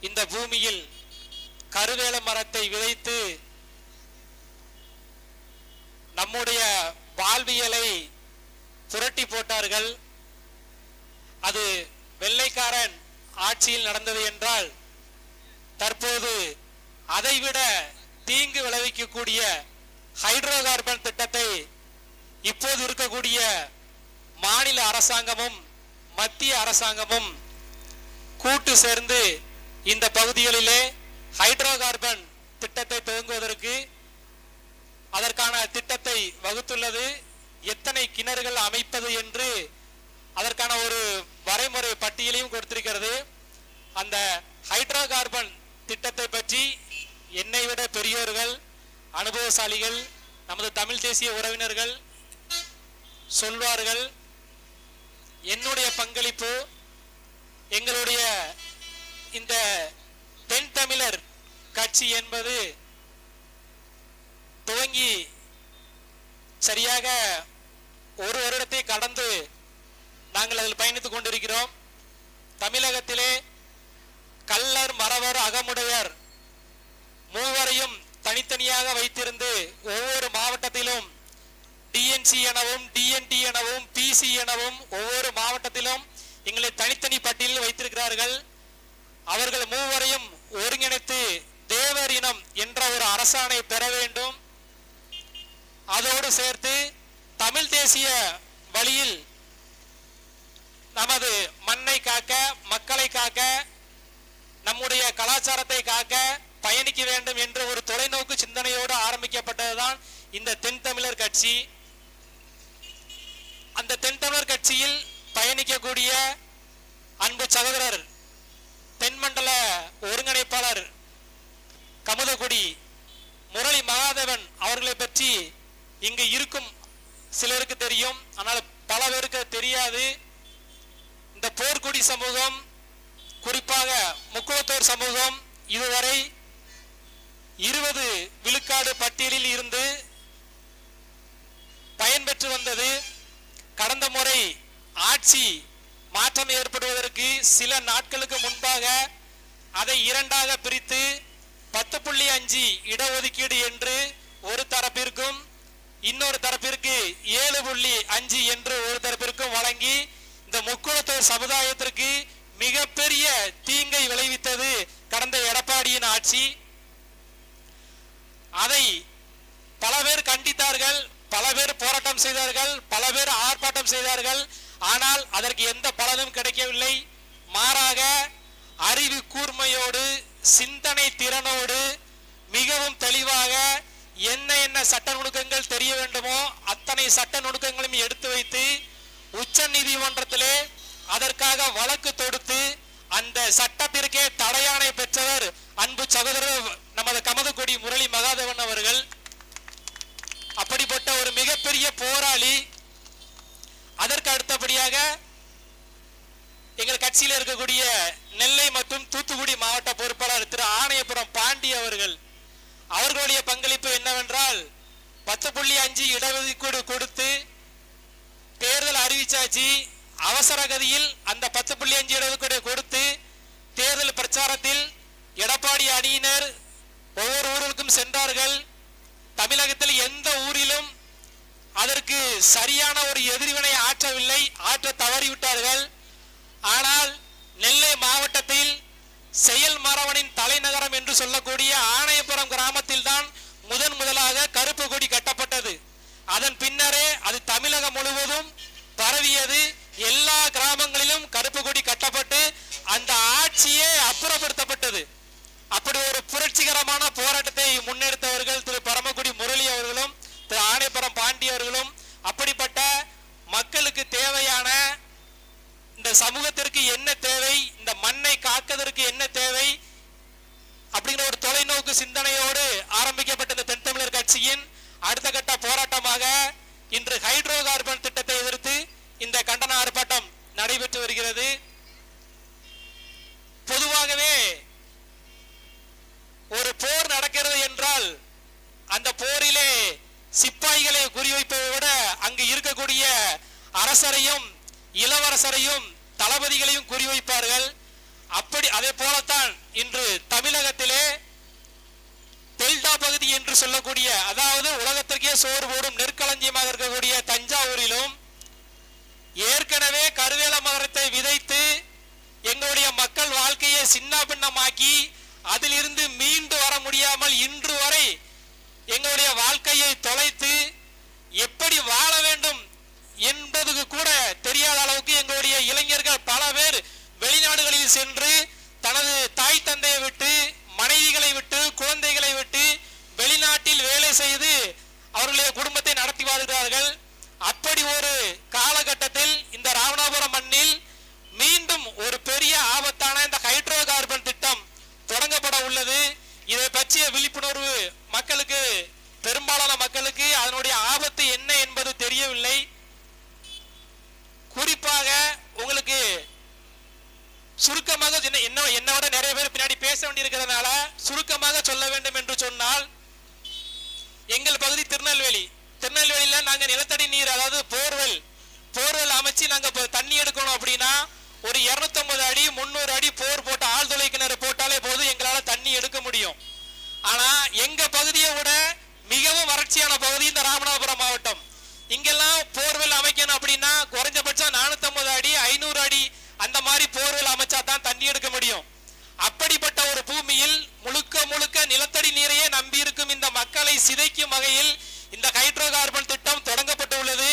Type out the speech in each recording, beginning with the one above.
இந்த பூமியில் கருவேல மரத்தை விதைத்து நம்முடைய வாழ்வியலை புரட்டி போட்டார்கள். அது வெள்ளைக்காரன் ஆட்சியில் நடந்தது என்றால் தற்போது அதைவிட தீங்கு விளைவிக்கக்கூடிய ஹைட்ரோ கார்பன் திட்டத்தை இப்போது இருக்கக்கூடிய மாநில அரசாங்கமும் மத்திய அரசாங்கமும் கூட்டு சேர்ந்து இந்த பகுதிகளிலே ஹைட்ரோ கார்பன் திட்டத்தை துவங்குவதற்கு அதற்கான திட்டத்தை வகுத்துள்ளது. எத்தனை கிணறுகள் அமைப்பது என்று அதற்கான ஒரு வரைமுறை பட்டியலையும் கொடுத்திருக்கிறது. அந்த ஹைட்ரோ கார்பன் திட்டத்தை பற்றி என்னை விட பெரியோர்கள் அனுபவசாலிகள் நமது தமிழ் தேசிய உறவினர்கள் சொல்வார்கள் என்னுடைய பங்களிப்பு எங்களுடைய இந்த தென் தமிழர் கட்சி என்பது துவங்கி சரியாக ஒரு வருடத்தை கடந்து நாங்கள் அதில் பயணித்துக் கொண்டிருக்கிறோம். தமிழகத்திலே கள்ளர் மறவர் அகமுடையர் மூவரையும் தனித்தனியாக வைத்திருந்து ஒவ்வொரு மாவட்டத்திலும் டிஎன்சி எனவும் டிஎன்டி எனவும் பிசி எனவும் ஒவ்வொரு மாவட்டத்திலும் எங்களை தனித்தனி பட்டியலில் வைத்திருக்கிறார்கள். அவர்கள் மூவரையும் ஒருங்கிணைத்து தேவர் இனம் என்ற ஒரு அரசாணை பெற வேண்டும். அதோடு சேர்த்து தமிழ் தேசிய வழியில் நமது மண்ணை காக்க மக்களை காக்க நம்முடைய கலாச்சாரத்தை காக்க பயணிக்க வேண்டும் என்ற ஒரு தொலைநோக்கு சிந்தனையோடு ஆரம்பிக்கப்பட்டதுதான் இந்த தென் தமிழர் கட்சி. அந்த தென் தமிழர் கட்சியில் பயணிக்கக்கூடிய அன்பு சகோதரர் தென்மண்டல ஒருங்கிணைப்பாளர் கமுதகுடி முரளி மகாதேவன் அவர்களை பற்றி இங்கு இருக்கும் சிலருக்கு தெரியும். ஆனால் பல பேருக்கு தெரியாது. இந்த போர்க்குடி சமூகம் குறிப்பாக முக்குளத்தோர் சமூகம் இதுவரை இருபது விழுக்காடு பட்டியலில் இருந்து பயன்பெற்று வந்தது. கடந்த முறை ஆட்சி மாற்றம் ஏற்படுவதற்கு சில நாட்களுக்கு முன்பாக அதை இரண்டாக பிரித்து பத்து புள்ளி அஞ்சு இடஒதுக்கீடு என்று ஒரு தரப்பிற்கும் இன்னொரு தரப்பிற்கு ஏழு புள்ளி அஞ்சு என்று ஒரு தரப்பிற்கும் வழங்கி இந்த முக்குளத்தோர் சமுதாயத்திற்கு மிகப்பெரிய தீங்கை விளைவித்தது கடந்த எடப்பாடியின் ஆட்சி. அதை பல பேர் கண்டித்தார்கள் பல பேர் போராட்டம் செய்தார்கள் பல பேர் ஆர்ப்பாட்டம் செய்தார்கள். ஆனால் அதற்கு எந்த பலனும் கிடைக்கவில்லை. மாறாக அறிவு கூர்மையோடு சிந்தனை திறனோடு மிகவும் தெளிவாக என்ன என்ன சட்ட நுணுக்கங்கள் தெரிய வேண்டுமோ அத்தனை சட்ட நுணுக்கங்களையும் எடுத்து வைத்து உச்ச நீதிமன்றத்திலே அதற்காக வழக்கு தொடுத்து அந்த சட்டத்திற்கே தடையானை பெற்றவர் அன்பு சகோதரர் நமது கமதக்குடி முரளி மகாதேவன் அவர்கள். அப்படிப்பட்ட ஒரு மிகப்பெரிய போராளி அதற்கு அடுத்தபடியாக எங்கள் கட்சியில் இருக்கக்கூடிய நெல்லை மற்றும் தூத்துக்குடி மாவட்ட பொறுப்பாளர் திரு ஆணையபுரம் பாண்டி அவர்கள் அவர்களுடைய பங்களிப்பு என்னவென்றால் பத்து புள்ளி அஞ்சு இடஒதுக்கீடு கொடுத்து தேர்தல் அறிவிச்சாச்சு. அவசர கதியில் அந்த பத்து புள்ளி அஞ்சு இடஒதுக்கீடு கொடுத்து தேர்தல் பிரச்சாரத்தில் எடப்பாடி அணியினர் ஒவ்வொரு ஊர்களுக்கும் சென்றார்கள். தமிழகத்தில் எந்த ஊரிலும் அதற்கு சரியான ஒரு எதிர்வினை ஆற்றவில்லை. ஆற்ற தவறிவிட்டார்கள். ஆனால் நெல்லை மாவட்டத்தில் செயல் மரவனின் தலைநகரம் என்று சொல்லக்கூடிய ஆணையபுரம் கிராமத்தில் தான் முதன் முதலாக கருப்பு கொடி கட்டப்பட்டது. அதன் பின்னரே அது தமிழகம் முழுவதும் பரவியது. எல்லா கிராமங்களிலும் கருப்பு கொடி கட்டப்பட்டு அந்த ஆட்சியே அப்புறப்படுத்தப்பட்டது. அப்படி ஒரு புரட்சிகரமான போராட்டத்தை முன்னெடுத்தவர்கள் திரு. பரமக்குடி முரளி அவர்களும் திரு ஆணையபுரம் பாண்டியவர்களும் அப்படிப்பட்ட மக்களுக்கு தேவையான இந்த சமூகத்திற்கு என்ன தேவை இந்த மண்ணை காக்கதற்கு என்ன தேவை அப்படிங்கிற ஒரு தொலைநோக்கு சிந்தனையோடு ஆரம்பிக்கப்பட்ட இந்த தென் தமிழர் கட்சியின் அடுத்த கட்ட போராட்டமாக இன்று ஹைட்ரோ கார்பன் திட்டத்தை எதிர்த்து இந்த கண்டன ஆர்ப்பாட்டம் நடைபெற்று வருகிறது. பொதுவாகவே ஒரு போர் நடக்கிறது என்றால் அந்த போரிலே சிப்பாய்களை குறிவைப்பதை விட அங்கு இருக்கக்கூடிய அரசரையும் இளவரசரையும் தளபதிகளையும் குறிவைப்பார்கள். அப்படி அதே போலத்தான் இன்று தமிழகத்திலே டெல்டா பகுதி என்று சொல்லக்கூடிய அதாவது உலகத்திற்கே சோறு போடும் நெற்களஞ்சியமாக இருக்கக்கூடிய தஞ்சாவூரிலும் ஏற்கனவே கருவேல மரத்தை விதைத்து எங்களுடைய மக்கள் வாழ்க்கையை சின்ன பின்னமாக்கி அதிலிருந்து மீண்டு வர முடியாமல் இன்று வரை எங்களுடைய வாழ்க்கையை தொலைத்து எப்படி வாழ வேண்டும் என்பதுக்கு கூட இதை விழிப்புணர்வு மக்களுக்கு பெரும்பாலான மக்களுக்கு அதனுடைய ஆபத்து என்ன என்பது தெரியவில்லை. குறிப்பாக உங்களுக்கு சுருக்கமாக என்ன- என்ன விட நிறைய பேர் பின்னாடி பேச வேண்டியிருக்கிறதுனால சுருக்கமாக சொல்ல வேண்டும் என்று சொன்னால் எங்கள் பகுதி திருநெல்வேலி. திருநெல்வேலியில நாங்க நிலத்தடி நீர் அதாவது போர்வெல் போர்வெல் அமைச்சு நாங்க தண்ணி எடுக்கணும் அப்படின்னா ஒரு 250 அடி முந்நூறு அடி போர் போட்டு ஆழ்துளை கிணறு போட்டாலே போதும் எங்களால தண்ணி எடுக்க முடியும். ஆனா எங்க பகுதியை விட மிகவும் வறட்சியான பகுதி இந்த ராமநாதபுரம் மாவட்டம். இங்கெல்லாம் போர்வெல் அமைக்கணும் அப்படின்னா குறைஞ்சபட்சம் 450 அடி ஐநூறு அடி அந்த மாதிரி போர்வெல் அமைச்சா தான் தண்ணி எடுக்க முடியும். அப்படிப்பட்ட ஒரு பூமியில் முழுக்க முழுக்க நிலத்தடி நீரையே நம்பி இருக்கும் இந்த மக்களை சிதைக்கும் வகையில் இந்த ஹைட்ரோ கார்பன் திட்டம் தொடங்கப்பட்டுள்ளது.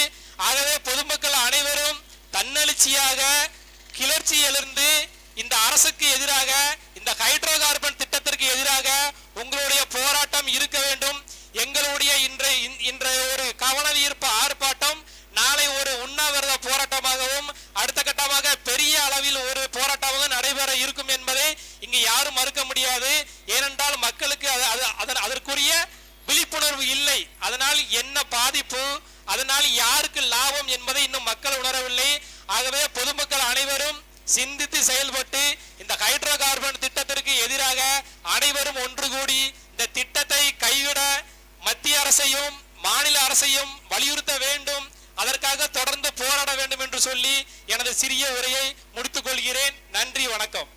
ஆகவே பொதுமக்கள் அனைவரும் தன்னெழுச்சியாக கிளர்ச்சி எழுந்து இந்த அரசுக்கு எதிராக இந்த ஹைட்ரோ கார்பன் திட்டத்திற்கு எதிராக உங்களுடைய போராட்டம் இருக்க வேண்டும். எங்களுடைய இன்றைய இன்றைய ஒரு கவன ஈர்ப்பு ஆர்ப்பாட்டம் நாளை ஒரு உண்ணாவிரத போராட்டமாகவும் அடுத்த கட்டமாக பெரிய அளவில் ஒரு போராட்டமாக நடைபெற இருக்கும் என்பதை இங்கு யாரும் மறுக்க முடியாது. ஏனென்றால் மக்களுக்கு அது- அது- அதன் அதற்குரிய விழிப்புணர்வு இல்லை. அதனால் என்ன பாதிப்பு? அதனால் யாருக்கு லாபம் என்பதை இன்னும் மக்கள் உணரவில்லை. ஆகவே பொதுமக்கள் அனைவரும் சிந்தித்து செயல்பட்டு இந்த ஹைட்ரோ கார்பன் திட்டத்திற்கு எதிராக அனைவரும் ஒன்று கூடி இந்த திட்டத்தை கைவிட மத்திய அரசையும் மாநில அரசையும் வலியுறுத்த வேண்டும். அதற்காக தொடர்ந்து போராட வேண்டும் என்று சொல்லி எனது சிறிய உரையை முடித்துக் கொள்கிறேன். நன்றி வணக்கம்.